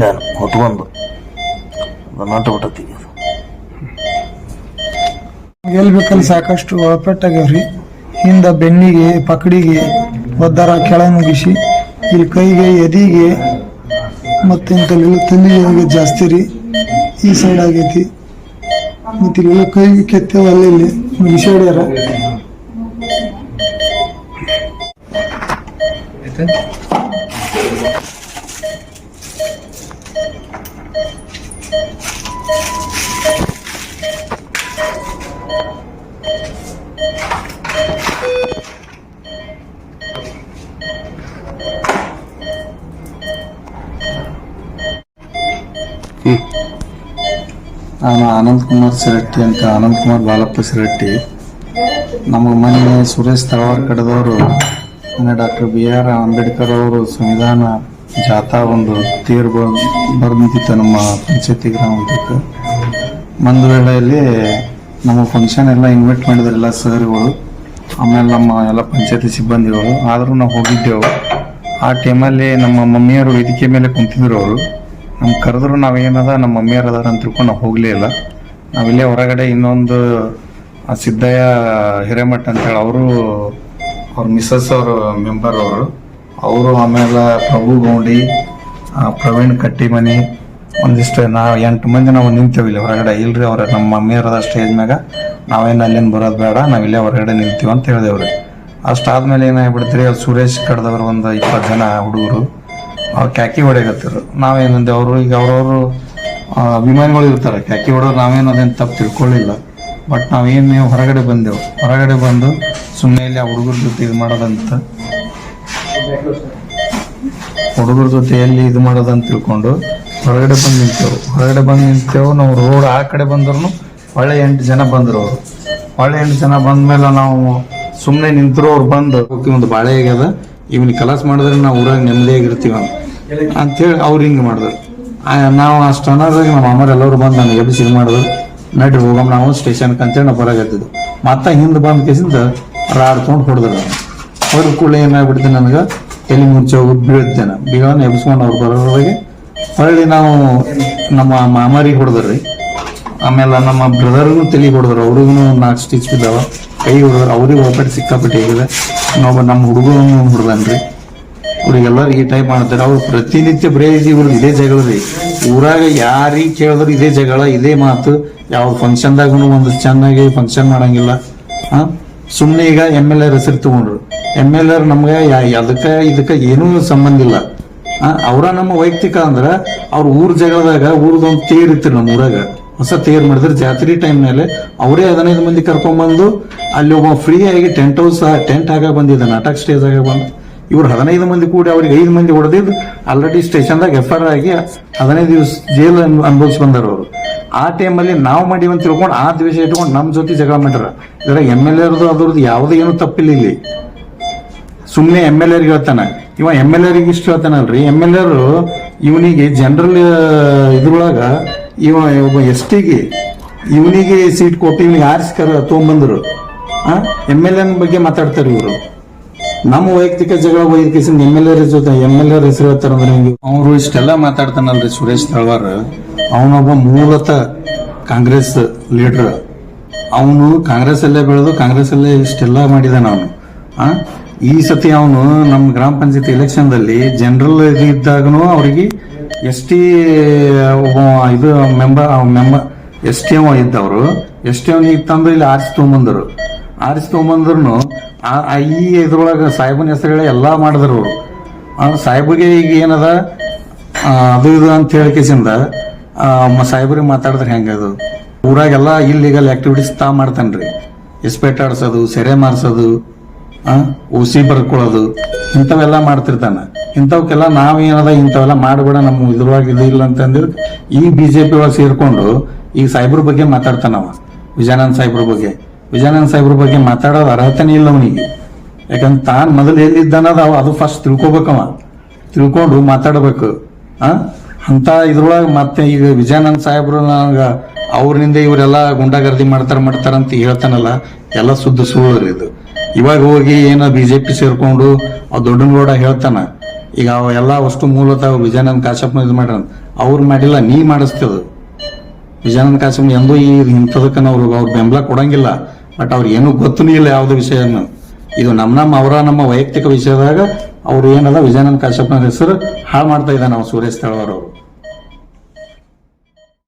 ನಾನು ಹೊತ್ಕೊಂಡು ಅದು ನಾಟ ಬಿಟ್ಟತಿ. ಎಲ್ಲಿ ಬೇಕಲ್ಲಿ ಸಾಕಷ್ಟು ಒಳಪೆಟ್ಟಾಗ್ಯಾವ್ರಿ ಹಿಂದ ಬೆನ್ನಿಗೆ ಪಕಡಿಗೆ ಒದ್ದಾರ ಕೆಳ ಮುಗಿಸಿ ಇಲ್ಲಿ ಕೈಗೆ ಎದಿಗೆ ಮತ್ತೆ ಇಂಥಲ್ಲೆಲ್ಲ ತಲೆಗೆ ಜಾಸ್ತಿ ರೀ. ಈ ಸೈಡ್ ಆಗೈತಿ. ಮತ್ತೆ ಇಲ್ಲೆಲ್ಲ ಕೈಗೆ ಕೆತ್ತೇವೆ ಅಲ್ಲಿ ಇಲ್ಲಿ ಬಿಸಾಡ್ಯಾರ ನಾನು ಆನಂದ್ ಕುಮಾರ್ ಸಿರಟ್ಟಿ ಅಂತ ಆನಂದ್ ಕುಮಾರ್ ಬಾಲಪ್ಪ ಸಿರಟ್ಟಿ. ನಮ್ಮ ಮನೆ ಸುರೇಶ್ ತಳವಾರ್ ಕಡೆದವರು ಡಾಕ್ಟರ್ ಬಿ ಆರ್ ಅಂಬೇಡ್ಕರ್ ಅವರು ಸಂವಿಧಾನ ಜಾಥಾ ಒಂದು ತೀರ್ ಬರ್ದಿತ್ತು ನಮ್ಮ ಪಂಚಾಯತಿ ಗ್ರಾಮಕ್ಕೆ. ಒಂದು ವೇಳೆಯಲ್ಲಿ ನಮ್ಮ ಫಂಕ್ಷನ್ ಎಲ್ಲ ಇನ್ವೈಟ್ ಮಾಡಿದ್ರು ಎಲ್ಲ ಸರ್ಗಳು, ಆಮೇಲೆ ನಮ್ಮ ಎಲ್ಲ ಪಂಚಾಯತಿ ಸಿಬ್ಬಂದಿಗಳು. ಆದರೂ ನಾವು ಹೋಗಿದ್ದೆವು. ಆ ಟೈಮಲ್ಲಿ ನಮ್ಮ ಮಮ್ಮಿಯವರು ವೇದಿಕೆ ಮೇಲೆ ಕುಂತಿದ್ರು ಅವರು. ನಮ್ಗೆ ಕರೆದ್ರು ನಾವೇನದ ನಮ್ಮ ಮಮ್ಮಿಯರ್ ಅದಾರ ಅಂತ ತಿಳ್ಕೊಂಡು ನಾವು ಹೋಗ್ಲೇ ಇಲ್ಲ. ನಾವಿಲ್ಲೇ ಹೊರಗಡೆ ಇನ್ನೊಂದು, ಆ ಸಿದ್ದಯ್ಯ ಹಿರೇಮಠ ಅಂತೇಳಿ ಅವರು, ಅವ್ರ ಮಿಸ್ಸಸ್ ಅವರು ಮೆಂಬರ್ ಅವರು. ಅವರು ಆಮೇಲೆ ಪ್ರಭು ಗೌಂಡಿ ಪ್ರವೀಣ್ ಕಟ್ಟಿಮನಿ, ಒಂದಿಷ್ಟು ನಾವು ಎಂಟು ಮಂದಿ ನಾವು ನಿಂತೇವೆ ಇಲ್ಲಿ ಹೊರಗಡೆ. ಇಲ್ರಿ ಅವ್ರ ನಮ್ಮ ಮಮ್ಮಿಯರದ ಸ್ಟೇಜ್ ಮ್ಯಾಗ. ನಾವೇನು ಅಲ್ಲಿಂದ ಬರೋದು ಬೇಡ ನಾವಿಲ್ಲೇ ಹೊರಗಡೆ ನಿಂತೀವಿ ಅಂತ ಹೇಳಿದೆವ್ರಿ. ಅಷ್ಟಾದ್ಮೇಲೆ ಏನಾಗ್ಬಿಡ್ತೀರಿ ಅಲ್ಲಿ ಸುರೇಶ್ ಕಡ್ದವ್ರು ಒಂದು ಇಪ್ಪತ್ತು ಜನ ಹುಡುಗರು. ಅವ್ರು ಕ್ಯಾಕಿ ಹೊಡೆಯಕತ್ತಿರು ನಾವೇನಂದೆ ಅವರು ಈಗ ಅವ್ರವರು ಅಭಿಮಾನಿಗಳು ಇರ್ತಾರೆ. ಕ್ಯಾಕಿ ಹೊಡೆದು ನಾವೇನು ಅದೇನು ತಪ್ಪು ತಿಳ್ಕೊಳ್ಳಿಲ್ಲ ಬಟ್ ನಾವೇನು ನೀವು ಹೊರಗಡೆ ಬಂದೆವು. ಹೊರಗಡೆ ಬಂದು ಸುಮ್ಮನೆ ಇಲ್ಲಿ ಆ ಹುಡುಗರ ಜೊತೆ ಇದು ಮಾಡೋದಂತ. ಹುಡುಗರ ಜೊತೆ ಎಲ್ಲಿ ಇದು ಮಾಡೋದಂತ ತಿಳ್ಕೊಂಡು ಹೊರಗಡೆ ಬಂದು ನಿಂತೇವು. ಹೊರಗಡೆ ಬಂದು ನಿಂತೇವು. ನಾವು ರೋಡ್ ಆ ಕಡೆ ಬಂದ್ರು ಒಳ್ಳೆ ಎಂಟು ಜನ ಬಂದರು ಅವರು. ಒಳ್ಳೆ ಎಂಟು ಜನ ಬಂದ ಮೇಲೆ ನಾವು ಸುಮ್ಮನೆ ನಿಂತರು ಅವ್ರು ಬಂದು. ಒಂದು ಬಾಳೆ ಆಗ್ಯದ ಇವನಿಗೆ ಕಲಾಸ್ ಮಾಡಿದ್ರೆ ನಾವು ಊರಾಗ ನೆಮ್ಮದಿಯಾಗಿರ್ತೀವ ಅಂತ. ಅಂತೇಳಿ ಅವ್ರು ಹಿಂಗೆ ಮಾಡಿದ್ರು. ನಾವು ಆ ಅನ್ನೋದಾಗ ನಮ್ಮ ಅಮ್ಮರು ಎಲ್ಲರೂ ಬಂದು ನನಗೆ ಎಬ್ಬಿಸಿ ಹಿಂಗೆ ಮಾಡಿದ್ರು. ನಡ್ರಿ ಹೋಗಮ್ ನಾವು ಸ್ಟೇಷನ್ಗೆ ಅಂತೇಳಿ ನಾವು ಬರಾಗತ್ತಿದ್ದು ಮತ್ತೆ ಹಿಂದೆ ಬಂದ ಕೇಸಿಂದ ರಾಡ್ ತೊಗೊಂಡು ಹೊಡೆದ್ರು ಹೊಡೆದ ಕೂಡಲೇ ಏನಾಗ್ಬಿಡ್ತು ನನಗೆ? ಎಲ್ಲಿ ಮುಂಚೆ ಹೋಗಿ ಬೀಳುತ್ತೇನೆ ಬೀಳೋನ ಎಬ್ಸ್ಕೊಂಡು ಅವ್ರು ಬರೋದ್ರೊಳಗೆ ಹೊಳ್ಳಿ ನಾವು ನಮ್ಮ ಮಾಮಾರಿಗೆ ಹೊಡೆದ್ರಿ. ಆಮೇಲೆ ನಮ್ಮ ಬ್ರದರ್ಗೂ ತಲೆ ಹೊಡೆದ್ರು ಅವ್ರಿಗೂ ನಾಲ್ಕು ಸ್ಟಿಚ್ ಬಿದ್ದಾವ. ಕೈ ಹೊಡೆದ್ರು ಅವ್ರಿಗೆ ಒಬ್ಬಟ್ಟು ಸಿಕ್ಕಾಪಟ್ಟೆ ಆಗಿದೆ. ನಾವು ನಮ್ಮ ಹುಡುಗನೂ ಹೊಡೆದನ್ರಿ. ಅವ್ರಿಗೆಲ್ಲರೂ ಈ ಟೈಪ್ ಮಾಡ್ತಾರೆ. ಅವ್ರು ಪ್ರತಿನಿತ್ಯ ಬರೇ ಇವ್ರದ್ದು ಇದೇ ಜಗಳ ರೀ. ಊರಾಗ ಯಾರಿಗೆ ಕೇಳಿದ್ರು ಇದೇ ಜಗಳ, ಇದೇ ಮಾತು. ಯಾವ ಫಂಕ್ಷನ್ದಾಗೂ ಒಂದು ಚೆನ್ನಾಗಿ ಫಂಕ್ಷನ್ ಮಾಡಂಗಿಲ್ಲ. ಹಾಂ? ಸುಮ್ಮನೆ ಈಗ ಎಂ ಎಲ್ ಎರ್ ಹೆಸರು ತಗೊಂಡ್ರು. ಎಂ ಎಲ್ ಎರ್ ನಮ್ಗೆ ಅದಕ್ಕೆ ಇದಕ್ಕೆ ಏನೂ ಸಂಬಂಧ ಇಲ್ಲ. ಅವರ ನಮ್ಮ ವೈಯಕ್ತಿಕ ಅಂದ್ರೆ ಅವ್ರ ಊರ್ ಜಗಳದಾಗ ಊರ್ದೊಂದು ತೇರಿತ್ತು ನಮ್ಮ ಊರಾಗ. ಹೊಸ ತೇರ್ ಮಾಡಿದ್ರೆ. ಜಾತ್ರೆ ಟೈಮ್ ಮೇಲೆ ಅವರೇ ಹದಿನೈದು ಮಂದಿ ಕರ್ಕೊಂಡ್ಬಂದು ಅಲ್ಲಿ ಒಬ್ಬ ಫ್ರೀ ಆಗಿ ಟೆಂಟ್ ಹೌಸ್ ಟೆಂಟ್ ಆಗ ಬಂದಿದ್ದ, ನಾಟಕ ಸ್ಟೇಜ್ ಆಗ ಬಂದು. ಇವ್ರು ಹದಿನೈದು ಮಂದಿ ಕೂಡಿ ಅವ್ರಿಗೆ ಐದು ಮಂದಿ ಹೊಡೆದಿದ್ದು ಆಲ್ರೆಡಿ ಸ್ಟೇಷನ್ದಾಗ ಎಫ್ ಆರ್ ಆಗಿ ಹದಿನೈದು ದಿವಸ ಜೈಲ್ ಅನುಭವಿಸಿ ಬಂದರು ಅವರು. ಆ ಟೈಮಲ್ಲಿ ನಾವು ಮಾಡಿವಂತ ತಿಳ್ಕೊಂಡು ಆ ದ್ವೇಷ ಇಟ್ಕೊಂಡು ನಮ್ಮ ಜೊತೆ ಜಗಳ ಮಾಡ್ಯಾರ ಇದ್ರಾಗ ಎಂ ಎಲ್ ಎರ್ದು ಅದ್ರದ್ದು ಯಾವುದೇ ಏನು ತಪ್ಪಿಲ್ಲ ಇಲ್ಲಿ. ಸುಮ್ಮನೆ ಎಂ ಎಲ್ ಎರ್ಗೆ ಹೇಳ್ತಾನೆ. ಇವ ಎಂ ಎಲ್ ಎರ್ಗೆ ಇಷ್ಟು ಹೇಳ್ತಾನಲ್ರಿ. ಎಂ ಎಲ್ ಎರು ಇವನಿಗೆ ಜನರಲ್ ಇದ್ರೊಳಗ ಇವ ಒಬ್ಬ ಎಸ್ ಟಿಗೆ ಇವನಿಗೆ ಸೀಟ್ ಕೊಟ್ಟು ಇವನಿಗೆ ಆರಿಸ್ಕರ ತೊಗೊಂಬಂದರು. ಎಂ ಎಲ್ ಎನ್ ಬಗ್ಗೆ ಮಾತಾಡ್ತಾರೆ ಇವರು. ನಮ್ಮ ವೈಯಕ್ತಿಕ ಜಗಳ ವೈಯಕ್ತಿಕ ಎಂ ಎಲ್ ಎರ್ ಜೊತೆ ಎಂ ಎಲ್ ಎರ್ ಹೆಸರು ಹೇಳ್ತಾರೆ ಅಂದ್ರೆ ಹಿಂಗೆ? ಅವರು ಇಷ್ಟೆಲ್ಲ ಮಾತಾಡ್ತಾನಲ್ರಿ ಸುರೇಶ್ ತಳವಾರ್. ಅವನೊಬ್ಬ ಮೂಲತಃ ಕಾಂಗ್ರೆಸ್ ಲೀಡರ್. ಅವನು ಕಾಂಗ್ರೆಸ್ ಅಲ್ಲೇ ಬೆಳೆದು ಕಾಂಗ್ರೆಸ್ ಅಲ್ಲೇ ಇಷ್ಟೆಲ್ಲ ಮಾಡಿದಾನ ಅವನು. ಆ? ಈ ಸತಿ ಅವನು ನಮ್ಮ ಗ್ರಾಮ ಪಂಚಾಯತ್ ಎಲೆಕ್ಷನ್ದಲ್ಲಿ ಜನರಲ್ ಇದ್ದಾಗನು ಅವರಿಗೆ ಎಸ್ ಟಿ ಇದು member member S T M ಇದ್ದವರು. ಎಸ್ ಟಿ ಎಂ ಇತ್ತಂದ್ರೆ ಇಲ್ಲಿ ಆರಿಸಿ ತೊಗೊಂಬಂದರು. ಆರಿಸಿ ತೊಗೊಂಬಂದ್ರು ಈ ಇದ್ರೊಳಗೆ ಸಾಹೇಬನ ಹೆಸರುಗಳೇ ಎಲ್ಲ ಮಾಡಿದ್ರು ಅವರು. ಸಾಹೇಬ್ಗೆ ಈಗ ಏನದ? ಅದು ಇದು ಅಂತ ಹೇಳಿಕೆಸಿಂದ ಸಾಹೇಬ್ರಿಗೆ ಮಾತಾಡಿದ್ರೆ ಹೆಂಗದು ಊರಾಗೆಲ್ಲ ಇಲ್ಲಿಗಲ್ ಆಕ್ಟಿವಿಟೀಸ್ ತಾ ಮಾಡ್ತಾನ್ರಿ. ಎಸ್ಪೆಟ್ ಆಡ್ಸೋದು, ಸೆರೆ ಮಾರ್ಸೋದು ಓಸಿ ಬರ್ಕೊಳ್ಳೋದು ಇಂಥವೆಲ್ಲ ಮಾಡ್ತಿರ್ತಾನ. ಇಂಥವಕ್ಕೆಲ್ಲ ನಾವೇನದ ಇಂಥವೆಲ್ಲ ಮಾಡಬೇಡ, ನಮ್ಮ ಇದ್ರೊಳಗೆ ಇದು ಇಲ್ಲ ಅಂತಂದ್ರೆ ಈ ಬಿಜೆಪಿ ಒಳಗೆ ಸೇರಿಕೊಂಡು ಈ ಸಾಹೇಬ್ರ ಬಗ್ಗೆ ಮಾತಾಡ್ತಾನವ ವಿಜಯಾನಂದ ಸಾಹೇಬ್ರ ಬಗ್ಗೆ. ವಿಜಯಾನಂದ ಸಾಹೇಬ್ರ ಬಗ್ಗೆ ಮಾತಾಡೋದು ಅರ್ಹತೆನೇ ಇಲ್ಲ ಅವನಿಗೆ. ಯಾಕಂದ್ರೆ ತಾನು ಮೊದಲು ಎಲ್ಲಿದ್ದಾನದ ಅದು ಫಸ್ಟ್ ತಿಳ್ಕೊಬೇಕವ ತಿಳ್ಕೊಂಡು ಮಾತಾಡಬೇಕು. ಆ? ಅಂತ ಇದ್ರೊಳಗೆ ಮತ್ತೆ ಈಗ ವಿಜಯಾನಂದ ಸಾಹೇಬ್ರು ನನಗೆ ಅವ್ರಿಂದ ಇವರೆಲ್ಲ ಗುಂಡಾಗರ್ದಿ ಮಾಡ್ತಾರೆ ಮಾಡ್ತಾರಂತ ಹೇಳ್ತಾನಲ್ಲ, ಎಲ್ಲ ಸುದ್ದಿ ಸುಳ್ಳು ಇದು. ಇವಾಗ ಹೋಗಿ ಏನೋ ಪಿ ಸೇರ್ಕೊಂಡು ಅವ್ ದೊಡ್ಡನಗೌಡ ಹೇಳ್ತಾನ, ಈಗ ಅವ ಎಲ್ಲ ವಸ್ತು ಮೂಲತಃ ವಿಜಯಾನಂದ ಕಾಶಪ್ಪ ಇದು ಮಾಡ್ಯಾನ. ಅವ್ರು ಮಾಡಿಲ್ಲ, ನೀ ಮಾಡಿಸ್ತದ. ವಿಜಯಾನಂದ ಕಾಶಪ್ಪ ಎಂದೂ ಈ ಇಂಥದಕ್ಕೆ ಅವ್ರು, ಅವ್ರ ಬೆಂಬಲ ಕೊಡಂಗಿಲ್ಲ. ಬಟ್ ಅವ್ರಿಗೆ ಏನೂ ಗೊತ್ತೂ ಇಲ್ಲ ಯಾವುದೇ ವಿಷಯವನ್ನು ಇದು ನಮ್ಮ ನಮ್ಮ ಅವರ ನಮ್ಮ ವೈಯಕ್ತಿಕ ವಿಷಯದಾಗ ಅವ್ರು ಏನದ ವಿಜಯಾನಂದ ಕಾಶ್ಯಪ್ನ ಹೆಸರು ಹಾಳು ಮಾಡ್ತಾ ಇದ್ದಾನೆ ನಾವು ಸುರೇಶ್ ಸ್ಥಳವರು